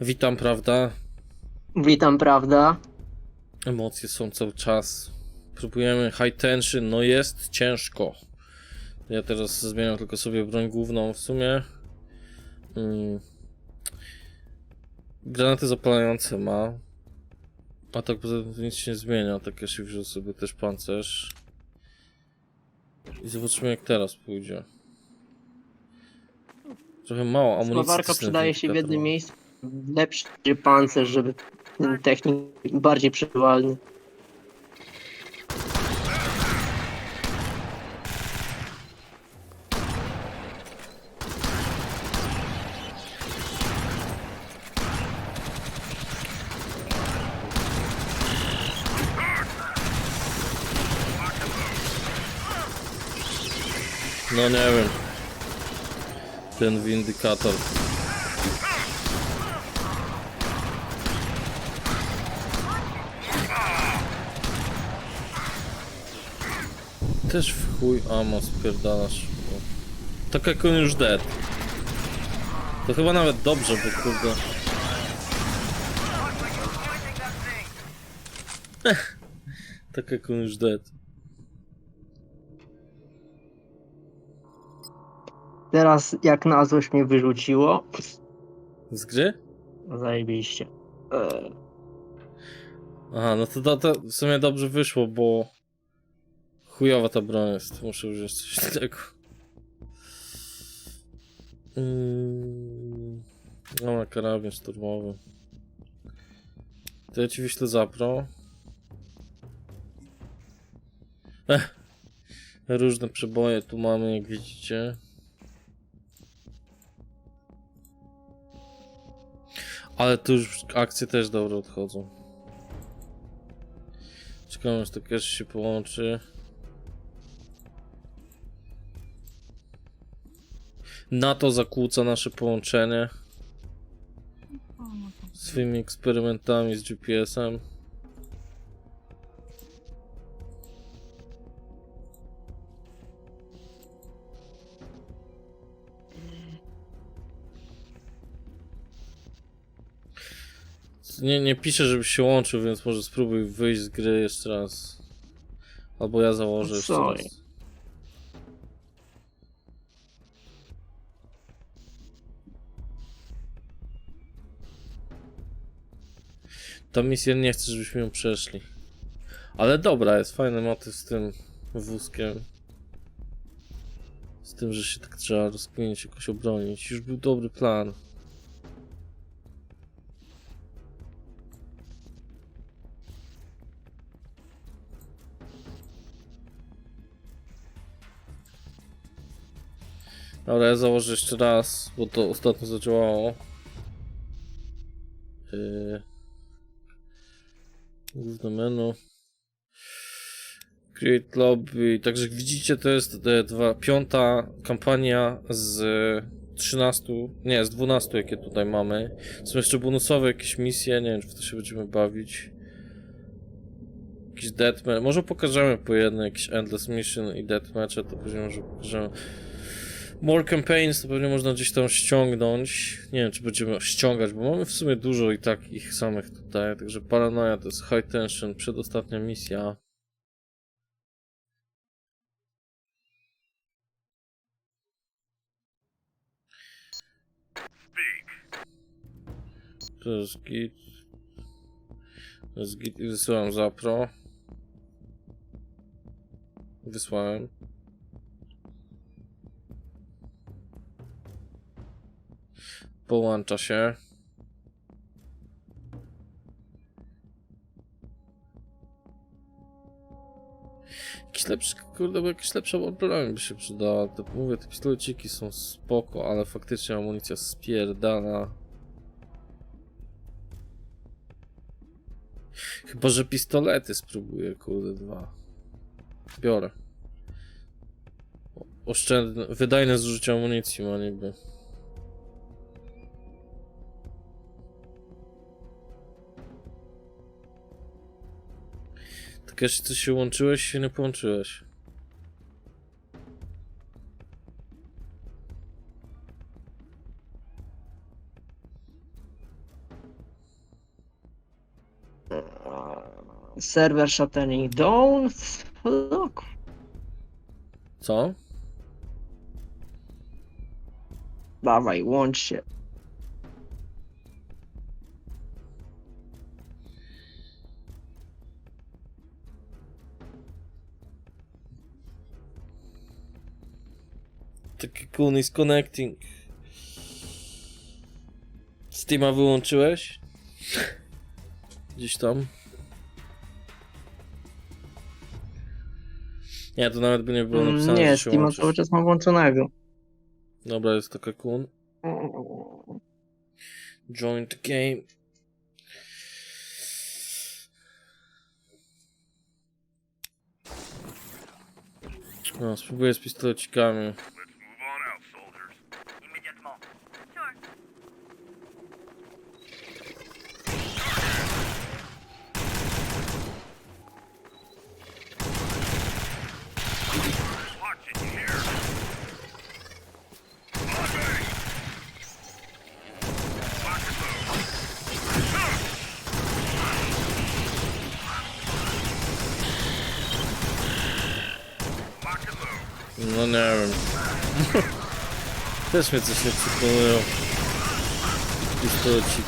Witam, prawda? Witam, prawda? Emocje są cały czas. Próbujemy high tension, no jest ciężko. Ja teraz zmieniam tylko sobie broń główną w sumie. Mm. Granaty zapalające ma. A tak poza tym nic się nie zmienia. Tak się wziął sobie też pancerz. I zobaczymy jak teraz pójdzie. Trochę mało amunicji. Spawarka też przydaje się w jednym miejscu. Lepszy pancerz, żeby ten technik bardziej przewalny. No nie wiem. Ten windykator. Też w chuj amo spierdalasz. Tak jak on już dead. To chyba nawet dobrze, bo kurde. tak jak on już dead. Teraz jak na złość mnie wyrzuciło. Z gry? Zajebiście. Eee, Aha, no to, to, to w sumie dobrze wyszło, bo chujowa ta broń jest. Muszę wziąć coś innego. Mm, no, karabin szturmowy. To ja ci wyślę zapro. Ech. Różne przeboje tu mamy, jak widzicie. Ale tu już akcje też dobre odchodzą. Czekam aż to cache się połączy. NATO zakłóca nasze połączenie swoimi eksperymentami z GPS-em. Nie, nie piszę, żebyś się łączył, więc może spróbuj wyjść z gry jeszcze raz. Albo ja założę jeszcze Sorry. raz. Ta misja nie chce, żebyśmy ją przeszli. Ale dobra, jest fajny motyw z tym wózkiem. Z tym, że się tak trzeba rozkminić, jakoś obronić. Już był dobry plan. Dobra, ja założę jeszcze raz, bo to ostatnio zadziałało. Yy... Główne menu. Create lobby. Także widzicie, to jest e, dwa, piąta kampania z 13, nie, z 12, jakie tutaj mamy. Są jeszcze bonusowe jakieś misje, nie wiem, czy w to się będziemy bawić. Jakiś deathmatch. Może pokażemy po jednej, jakiś Endless Mission i deathmatche, to później może pokażemy. More campaigns to pewnie można gdzieś tam ściągnąć. Nie wiem, czy będziemy ściągać, bo mamy w sumie dużo i tak ich samych tutaj. Także paranoia to jest high tension, przedostatnia misja. To jest git. To jest git i wysyłam zapro. Wysłałem. Połącza się. Jakiś lepszy, kurde, bo jakaś lepsza broń by się przydała. To mówię, te pistoleciki są spoko, ale faktycznie amunicja spierdana. Chyba, że pistolety spróbuję, kurde, dwa. Biorę. Oszczędne, wydajne zużycie amunicji ma niby. Takashi, co się łączyłeś, się nie połączyłeś. Server shutting down. Fuck. Co? Dawaj, łącz się. Taki kun is connecting. Steama wyłączyłeś? Gdzieś tam. Nie, to nawet by nie było Mm, napisane, Nie, że się Steama łączysz. cały czas mam włączonego. Dobra, jest taka kun. Join the game. No, spróbuję z pistolecikami. No nie wiem. Też mnie coś nie przekonują. Pistoleciki.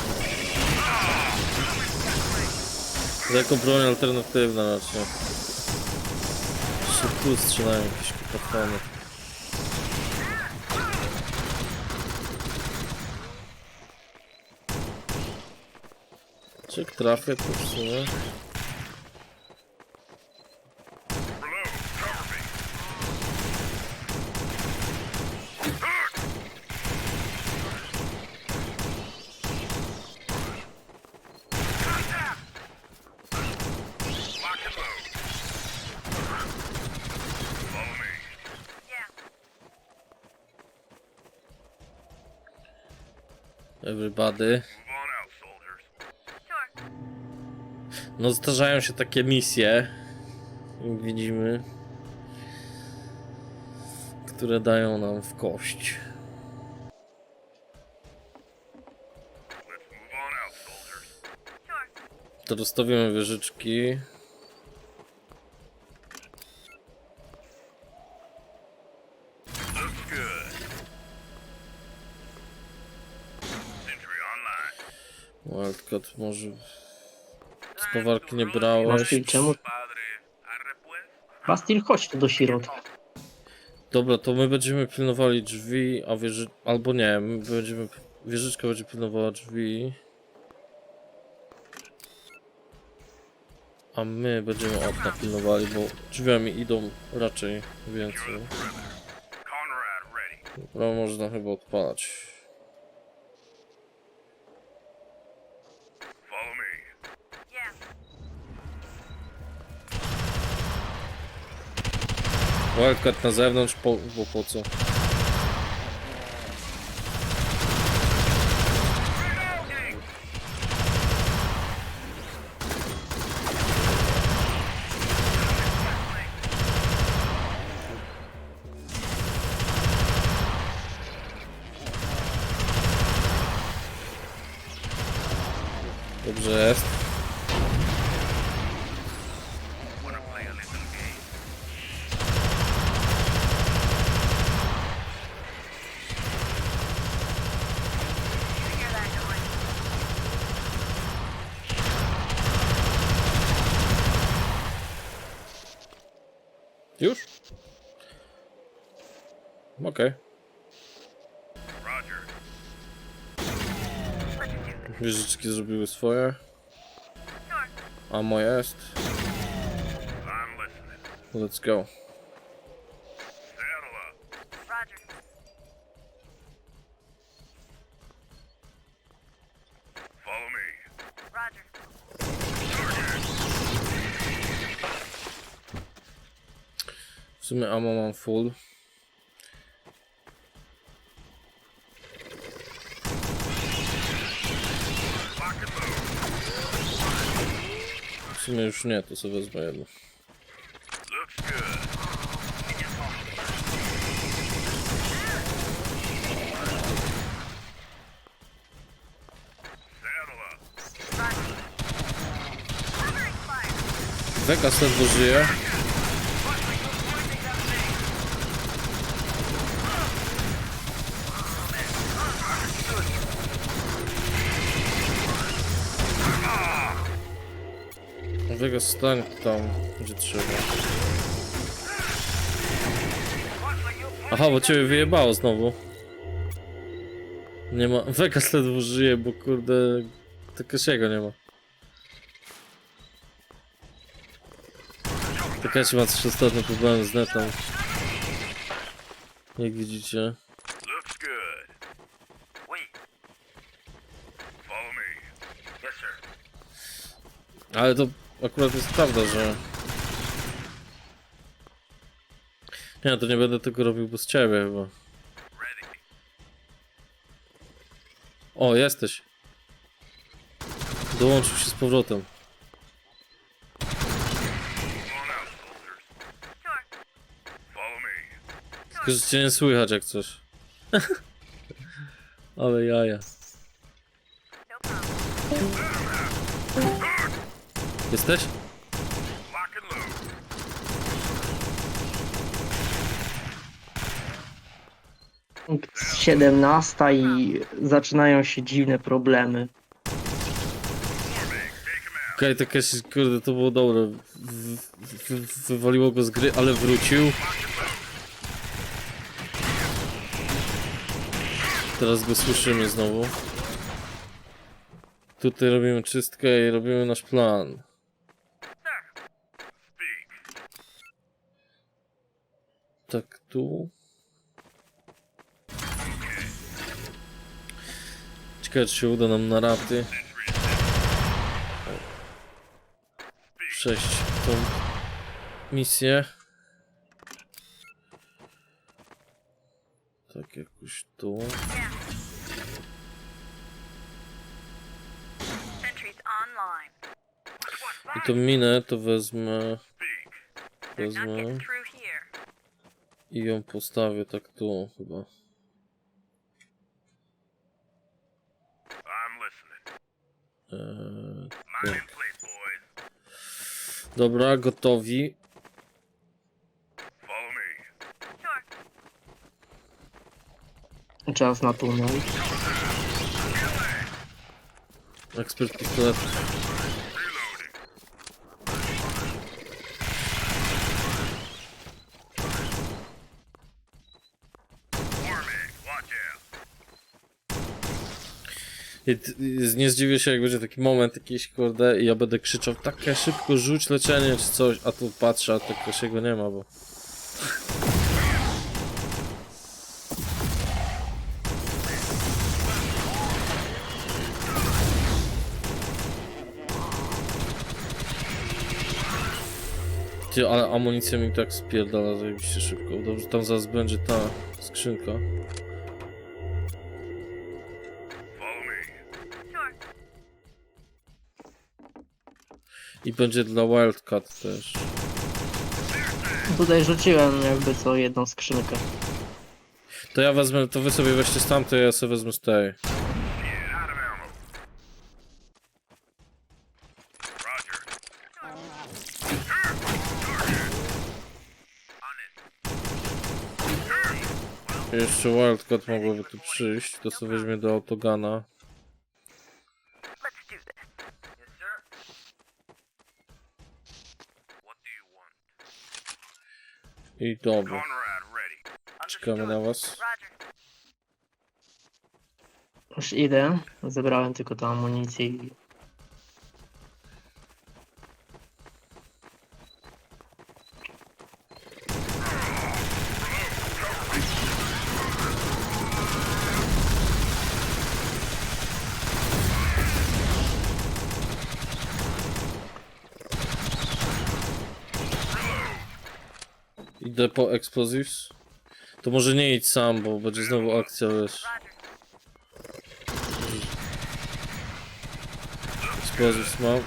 Jako broń alternatywna raczej. Jeszcze tu strzelają jakieś kupafony. Czy trafię to w sumie? Everybody. No zdarzają się takie misje, jak widzimy, które dają nam w kość. To rozstawimy wieżyczki. Może... Spawarki nie brałeś. Bastil, czemu? Bastil, chodź tu do środka. Dobra, to my będziemy pilnowali drzwi, a wieży... Albo nie, my będziemy... Wieżyczka będzie pilnowała drzwi. A my będziemy okna pilnowali, bo drzwiami idą raczej więcej. Dobra, można chyba odpalać. Wildcat na zewnątrz, po, bo po co? Dobrze jest. Hear that noise? Już? Okej. Wieżyczki zrobiły swoje. Sure. Amo jest. Let's go. Sumie ammo mam full. W sumie już nie, to sobie wezmę jedno. Vegas ledwo żyje. Stań tam, gdzie trzeba. Aha, bo ciebie wyjebało znowu. Nie ma. Vegas ledwo żyje, bo kurde. Takasiego nie ma. Takashi ma też ostatnio problemy z netem. Jak widzicie. Ale to akurat jest prawda, że... Nie, to nie będę tego robił bez ciebie chyba. O, jesteś. Dołączył się z powrotem. Tylko, że cię nie słychać jak coś. Ale jaja. Jesteś? Punkt 17 i zaczynają się dziwne problemy. Okej, okay, Takashi, kurde, to było dobre. W, w, wywaliło go z gry, ale wrócił. Teraz go słyszymy znowu. Tutaj robimy czystkę i robimy nasz plan. Tak tu. Ciekawe, czy się uda nam na raty przejść tą misję. Tak jakoś tu. I tą minę to wezmę, wezmę. I ją postawię tak tu chyba. Eee, boys. dobra, gotowi. Czas na tunel. Ekspert pistolet. Nie zdziwię się, jak będzie taki moment jakiś, kurde, i ja będę krzyczał takie szybko rzuć leczenie czy coś, a tu patrzę, a tak się go nie ma, bo... Ty, ale amunicja mi tak spierdala zajebiście szybko. Dobrze, tam zaraz będzie ta skrzynka. I będzie dla Wildcat też. Tutaj rzuciłem jakby co jedną skrzynkę. To ja wezmę, to wy sobie weźcie z tamtej, ja sobie wezmę z tej. Jeszcze Wildcat mogłoby tu przyjść, to sobie weźmie do autogana. I dobra, czekamy na was. Już idę. Zebrałem tylko tę amunicję i Idę po explosives. To może nie idź sam, bo będzie znowu akcja, wiesz. Explosives mam.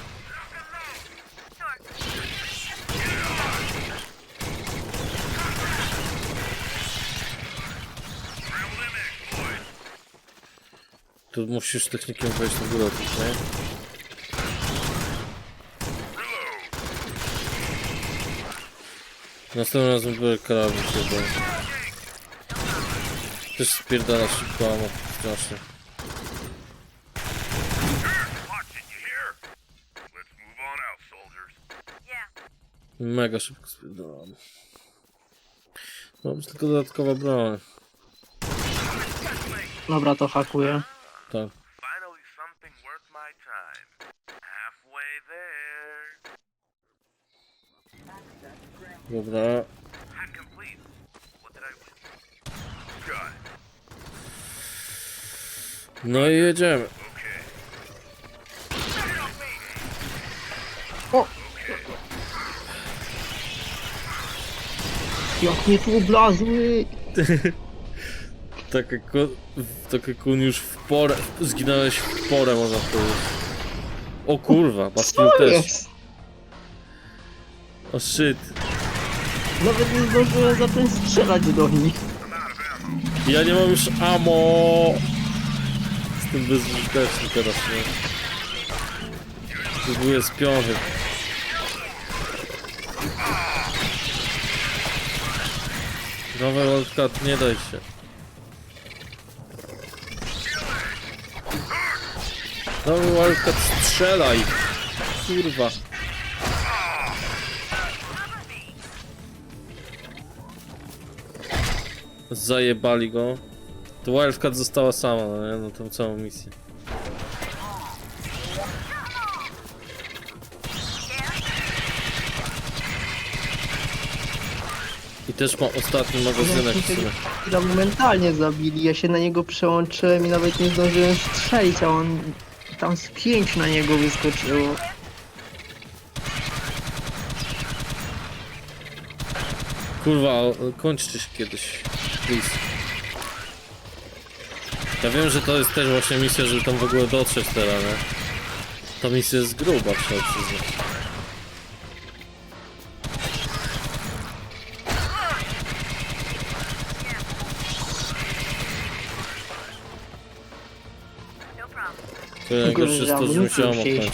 Tu musisz technikiem wejść na górę tutaj. Następnym razem biorę karabin chyba. Też spierdala szybko, amo strasznie. Mega szybko spierdalam. Mam tylko dodatkowa broń. Dobra, to hakuję. Tak. It. No i jedziemy. O! Jak mnie tu oblazły! Tak jak, tak jak on już w porę, zginąłeś w porę można powiedzieć. O kurwa, Co też. O shit. Nawet nie zdążyłem zacząć strzelać do nich. Ja nie mam już ammo. Jestem bezużyteczny teraz, nie? Próbuję z piąchy. Nowe wildcat, nie daj się. Nowy wildcat, strzelaj! Kurwa. Zajebali go. To Wildcat została sama, no nie? No tą całą misję. I też ma ostatni magazynek w sumie. Chwila momentalnie zabili, ja się na niego przełączyłem i nawet nie zdążyłem strzelić, a on tam z pięć na niego wyskoczyło. Kurwa, kończcie się kiedyś. Please. Ja wiem, że to jest też właśnie misja, żeby tam w ogóle dotrzeć teraz, nie? Ta misja jest gruba, trzeba przyznać. To najgorsze jest to, że musiałem się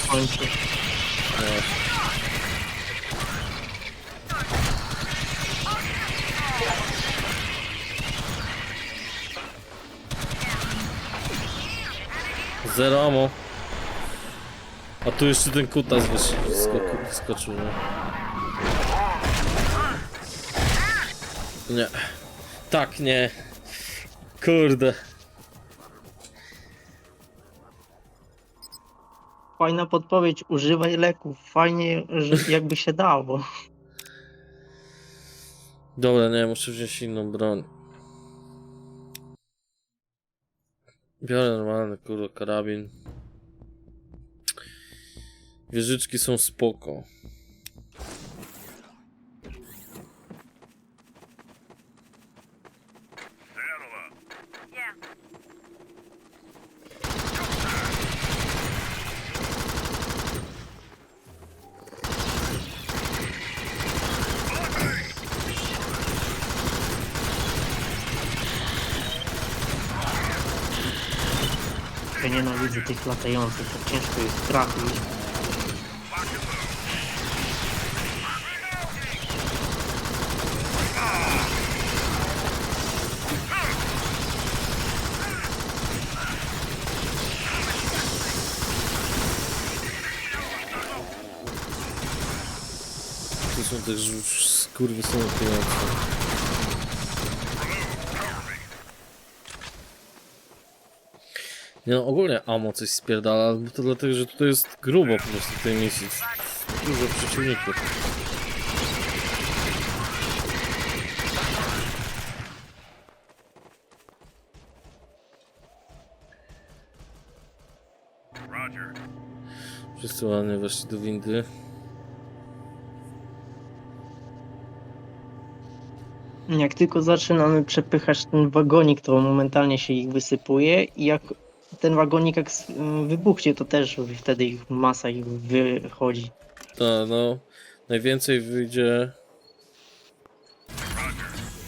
Zero ammo. A tu jeszcze ten kutas wysz- skoku, skoczył, nie? Nie. Tak, nie. Kurde. Fajna podpowiedź, używaj leków. Fajnie, że jakby się dało. Dobra, nie, muszę wziąć inną broń. Biorę normalny, kurwa, karabin. Wieżyczki są spoko. Latających, tak ciężko jest trafić. To są też skurwysyny pieniądze. Nie no, ogólnie amo coś spierdala, ale to dlatego, że tutaj jest grubo po prostu w tej misji. Dużo przeciwników. Wszyscy ładnie weszli do windy. Jak tylko zaczynamy przepychać ten wagonik, to momentalnie się ich wysypuje i jak ten wagonik jak wybuchnie, to też wtedy ich masa ich wychodzi. Tak, no. Najwięcej wyjdzie.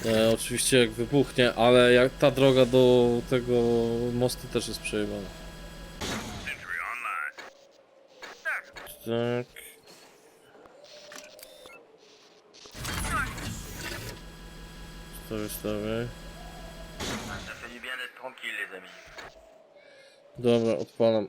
E, oczywiście jak wybuchnie, ale jak ta droga do tego mostu też jest przejebana. Tak. Stawię, stawię. Dobra, odpalam.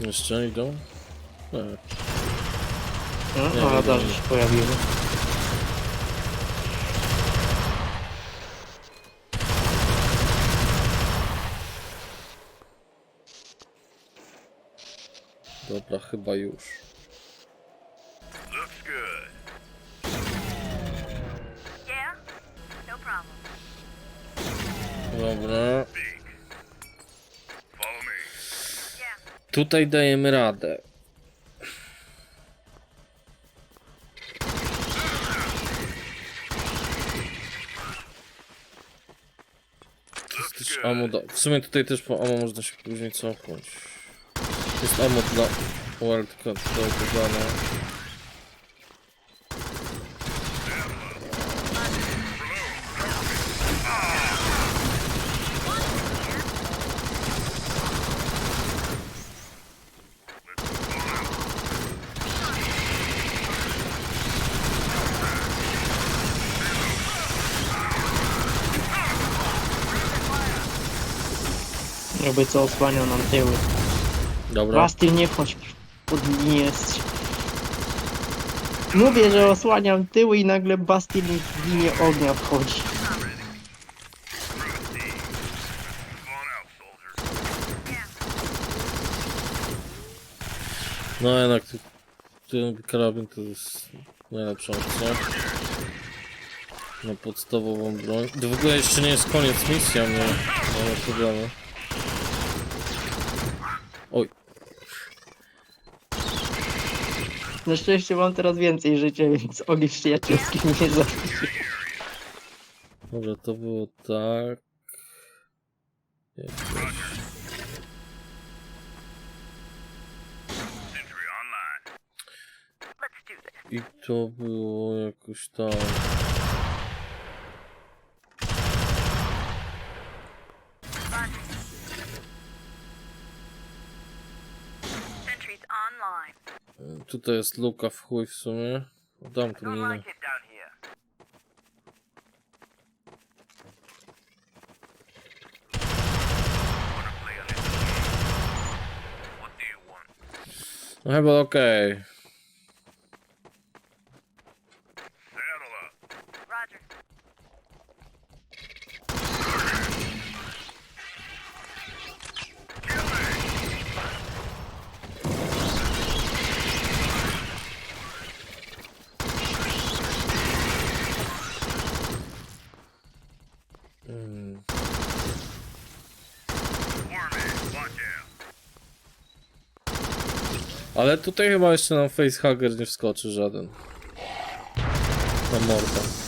Jeszcze idą? Nie. No, Nie, nie, radarze nie. się pojawiły. Dobra, chyba już. Tutaj dajemy radę. Looks Też da... W sumie tutaj też po ammo można się później cofnąć. Jest ammo dla Wildcat do dodania. Jakby co osłania nam tyły. Dobra. Bastil nie wchodź pod linię Mówię, że osłaniam tyły i nagle Bastil mi w linię ognia wchodzi. No jednak ty- ten karabin to jest najlepsza opcja. Na podstawową broń. To w ogóle jeszcze nie jest koniec misji, a mnie mamy problemy. Na szczęście mam teraz więcej życia, więc ogień przyjacielski mnie nie zabije. dobra, to było tak. Jakoś. I to było jakoś tam. Tutaj jest luka w chuj w sumie. Dam tu minę. like it down here. Ale tutaj chyba jeszcze nam facehugger nie wskoczy żaden. Na mordę.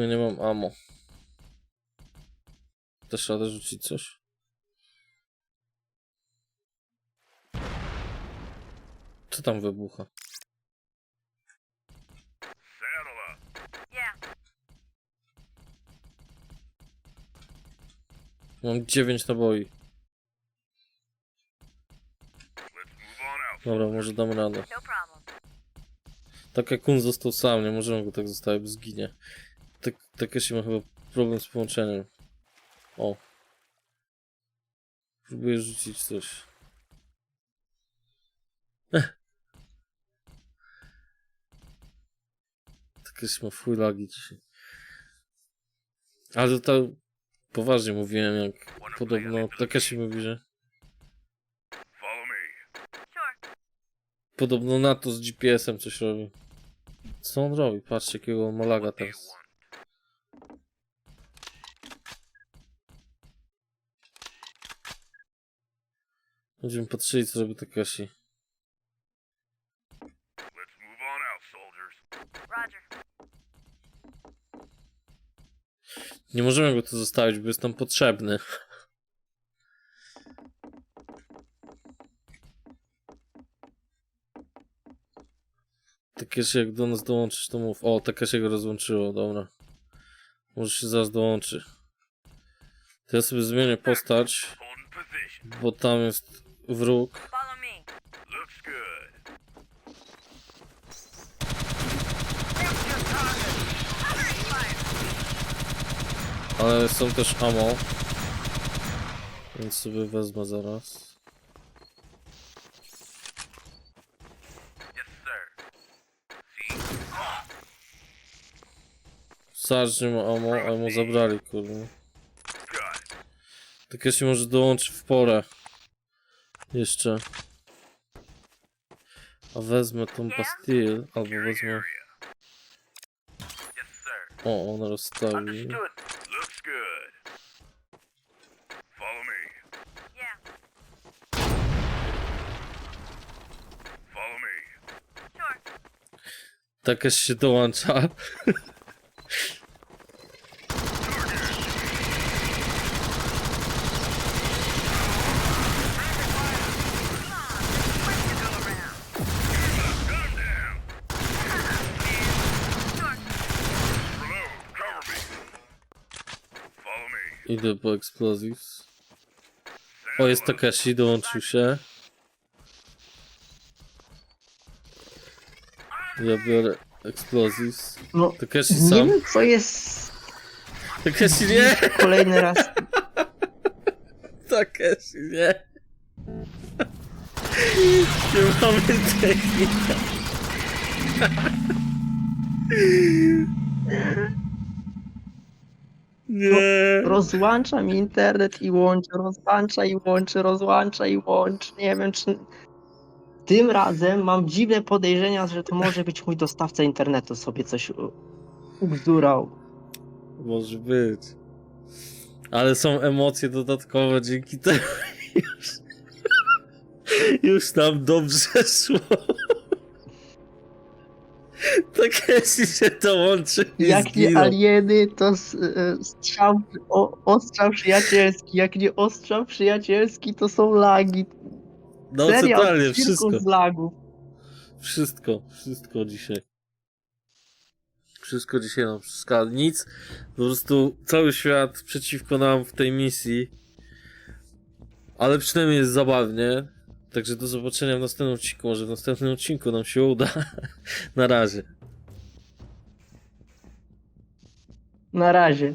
Sumie nie mam ammo. Też radę rzucić coś? Co tam wybucha? Mam 9 naboi. Dobra, może dam radę. Tak jak on został sam, nie możemy go tak zostawić, zginie. Tak, Takeshi ma chyba problem z połączeniem. O. Próbuję rzucić coś. Ech. Tak Jakieś ma chuj lagi dzisiaj. Ale to poważnie mówiłem, jak podobno Takeshi mówi, że podobno NATO z GPS-em coś robi. Co on robi? Patrzcie, jakiego on ma laga teraz. Będziemy patrzyli, co robi Takeshi. Nie możemy go tu zostawić, bo jest nam potrzebny. Takeshi jak do nas dołączysz, to mów. O, Takeshi go rozłączyło, dobra. Może się zaraz dołączy. To ja sobie zmienię postać, bo tam jest wróg. Ale są też ammo. Więc sobie wezmę zaraz. Sarge ma ammo, a mu zabrali, kurde. Tak się może dołączy w porę. Jeszcze. A wezmę tą Bastille, albo wezmę... O, on rozstawi. Understood. Looks good. Idę po explosives. O, jest Takeshi, dołączył się. Ja biorę explosives. No, Takeshi nie sam. wiem co jest Takeshi nie! kolejny raz. Takeshi nie! Nie mamy technika. Nie. Rozłącza mi internet i łączy, rozłącza i łączy, rozłącza i łączy. Nie wiem czy... Tym razem mam dziwne podejrzenia, że to może być mój dostawca internetu sobie coś u- ubzdurał. Może być. Ale są emocje dodatkowe dzięki temu. Już, już nam dobrze szło. Takeshi się dołączy i Jak nie zginął. alieny, to s- e, strzał, o, ostrzał przyjacielski. Jak nie ostrzał przyjacielski, to są lagi. No Seria totalnie, cirkus wszystko. z lagów. Wszystko, wszystko dzisiaj. Wszystko dzisiaj nam przeszkadza. Nic, po prostu cały świat przeciwko nam w tej misji. Ale przynajmniej jest zabawnie. Także do zobaczenia w następnym odcinku. Może w następnym odcinku nam się uda. Na razie. Na razie.